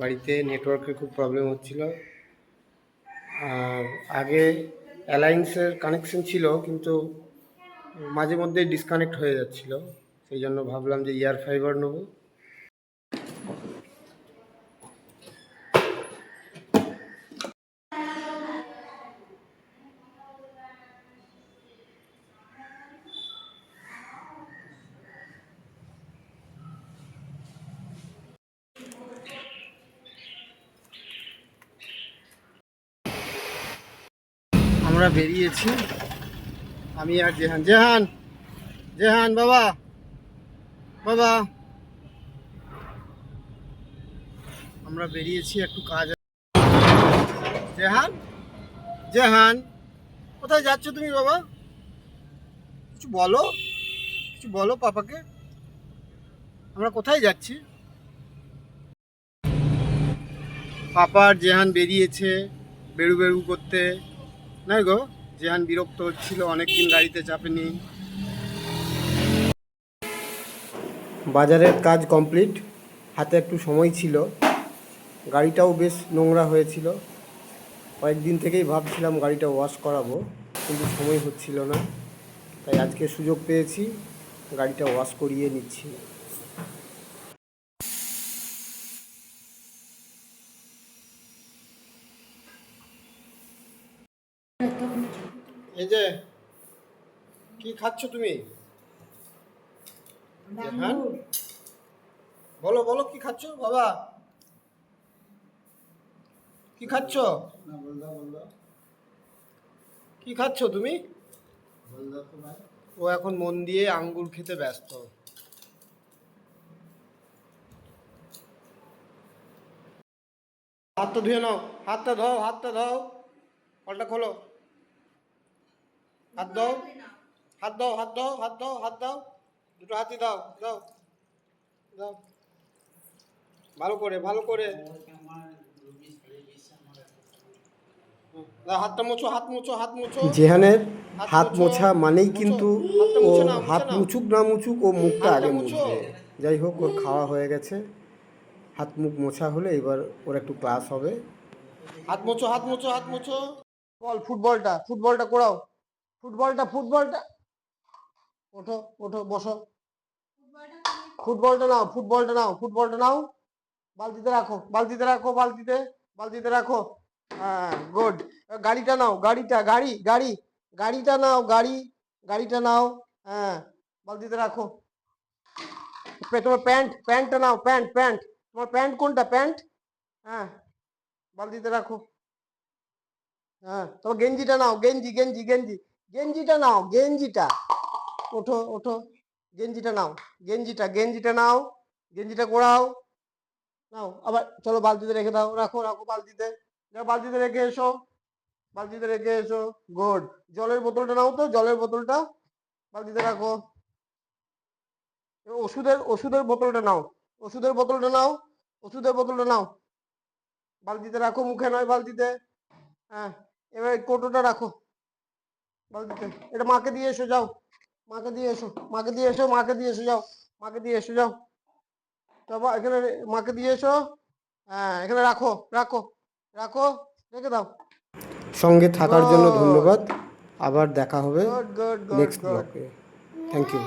বাড়িতে নেটওয়ার্কের খুব প্রবলেম হচ্ছিল। আর আগে অ্যালায়েন্সের কানেকশন ছিল, কিন্তু মাঝে মধ্যে ডিসকানেক্ট হয়ে যাচ্ছিল। সেই জন্য ভাবলাম যে ইয়ার ফাইবার নেব। আমরা বেরিয়েছি। আমি আর জেহান। জেহান! জেহান, বাবা! বাবা! আমরা বেরিয়েছি, একটু কাজ। জেহান! জেহান! কোথায় যাচ্ছ তুমি, বাবা? কিছু বলো? কিছু বলো পাপাকে? আমরা কোথায় যাচ্ছি? পাপার জেহান বেরিয়েছে বেরু বেরু করতে। না গো? জেহান বিরক্ত হচ্ছিল অনেকদিন গাড়িতে চাপেনি বাজারের কাজ কমপ্লিট, হাতে একটু সময় ছিল। গাড়িটাও বেশ নোংরা হয়েছিল। কয়েকদিন থেকেই ভাবছিলাম গাড়িটা ওয়াশ করাবো, কিন্তু সময় হচ্ছিল না। তাই আজকে সুযোগ পেয়েছি, গাড়িটা ওয়াশ করিয়ে নিচ্ছি। এই যে, কি খাচ্ছ তুমি? বলো বলো, কি খাচ্ছ বাবা? কি খাচ্ছ? কি খাচ্ছ তুমি? ও এখন মন দিয়ে আঙ্গুর খেতে ব্যস্ত। হাতটা ধুয়ে নাও, হাতটা ধোও হাতটা ধোও, কলটা খোলো। হাত দাও। হাত দাও হাত দাও হাত দাও হাত দাও। দুটো হাতি দাও দাও দাও। ভালো করে ভালো করে। জেহানের হাত মোছা মানেই কিন্তু হাতটা ও হাত। মুছুক না মুছুক ও মুখটা আগে মুছো। মুছবে। যাই হোক ওর খাওয়া হয়ে গেছে। হাত মুখ মোছা হলে এবার ওর একটু ক্লাস হবে। হাত মুছো হাত মুছো হাত মুছো। বল ফুটবলটা ফুটবলটা কোড়াও ফুটবলটা ফুটবলটা। ওঠো ওঠো, বসো। ফুটবলটা নাও ফুটবলটা নাও ফুটবলটা নাও। বালতিতে রাখো বালতিতে রাখো, বালতিতে বালতিতে রাখো। হ্যাঁ গুড গাড়িটা নাও, গাড়িটা, গাড়ি গাড়ি। গাড়িটা নাও, গাড়ি, গাড়িটা নাও। হ্যাঁ বালতিতে রাখো। তোমার প্যান্ট, প্যান্টটা নাও, প্যান্ট প্যান্ট। তোমার প্যান্ট কোনটা, প্যান্ট? হ্যাঁ বালতিতে রাখো। হ্যাঁ তোমার গেঞ্জিটা নাও, গেঞ্জি গেঞ্জি গেঞ্জি। গেঞ্জিটা নাও, গেঞ্জিটা। ওঠো ওঠো। গেঞ্জিটা নাও, গেঞ্জিটা গেঞ্জিটা নাও, গেঞ্জিটা কোড়াও নাও, আবার চলো বালতিতে রেখে দাও, রাখো রাখো বালতিতে। বালতিতে রেখে এসো, বালতিতে রেখে এসো, গুড। জলের বোতলটা নাও তো, জলের বোতলটা বালতিতে রাখো। ওষুধের ওষুধের বোতলটা নাও, ওষুধের বোতলটা নাও, ওষুধের বোতলটা নাও। বালতিতে রাখো, মুখে নয় বালতিতে। হ্যাঁ এবার কৌটোটা রাখো। বালতিতে এটা মাকে দিয়ে এসো যাও। মাকে দিয়ে এসো মাকে দিয়ে এসো মাকে দিয়ে এসো যাও। মাকে দিয়ে এসো যাও। তারপর এখানে মাকে দিয়ে এসো। হ্যাঁ এখানে রাখো রাখো রাখো রেখে দাও। সঙ্গে থাকার জন্য ধন্যবাদ। আবার দেখা হবে নেক্সট ব্লকে থ্যাংক ইউ